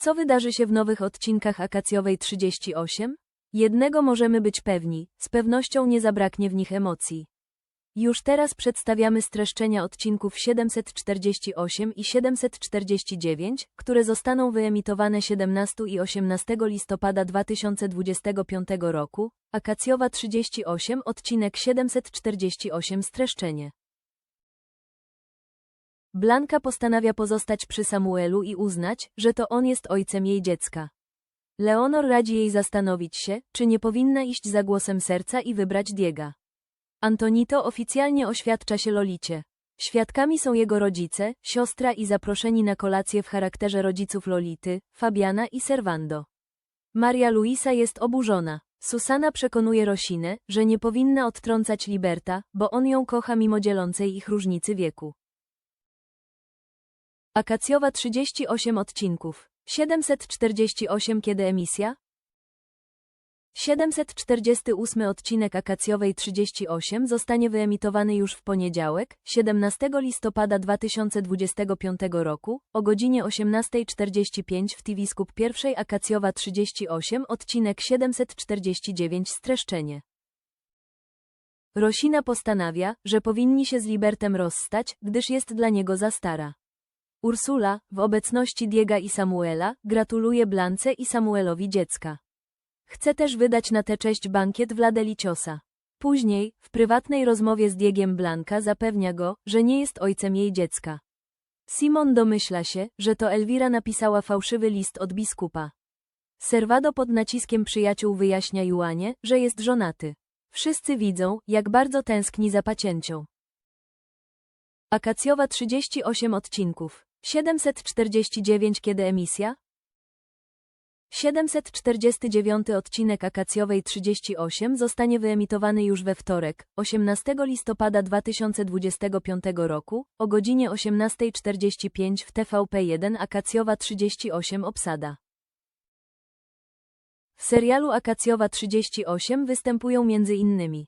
Co wydarzy się w nowych odcinkach Akacjowej 38? Jednego możemy być pewni, z pewnością nie zabraknie w nich emocji. Już teraz przedstawiamy streszczenia odcinków 748 i 749, które zostaną wyemitowane 17 i 18 listopada 2025 roku, Akacjowa 38 odcinek 748 streszczenie. Blanka postanawia pozostać przy Samuelu i uznać, że to on jest ojcem jej dziecka. Leonor radzi jej zastanowić się, czy nie powinna iść za głosem serca i wybrać Diega. Antonito oficjalnie oświadcza się Lolicie. Świadkami są jego rodzice, siostra i zaproszeni na kolację w charakterze rodziców Lolity, Fabiana i Servando. Maria Luisa jest oburzona. Susana przekonuje Rosinę, że nie powinna odtrącać Liberta, bo on ją kocha mimo dzielącej ich różnicy wieku. Akacjowa 38 odcinków. 748 kiedy emisja? 748 odcinek Akacjowej 38 zostanie wyemitowany już w poniedziałek, 17 listopada 2025 roku, o godzinie 18.45 w TV Skup pierwszej Akacjowa 38 odcinek 749 streszczenie. Rosina postanawia, że powinni się z Libertem rozstać, gdyż jest dla niego za stara. Ursula, w obecności Diega i Samuela, gratuluje Blance i Samuelowi dziecka. Chce też wydać na tę cześć bankiet w Ladeliciosa. Później, w prywatnej rozmowie z Diegiem Blanka zapewnia go, że nie jest ojcem jej dziecka. Simon domyśla się, że to Elwira napisała fałszywy list od biskupa. Servado pod naciskiem przyjaciół wyjaśnia Juanie, że jest żonaty. Wszyscy widzą, jak bardzo tęskni za pacięcią. Akacjowa 38 odcinków. 749 kiedy emisja? 749 odcinek Akacjowej 38 zostanie wyemitowany już we wtorek, 18 listopada 2025 roku, o godzinie 18.45 w TVP1 Akacjowa 38 obsada. W serialu Akacjowa 38 występują innymi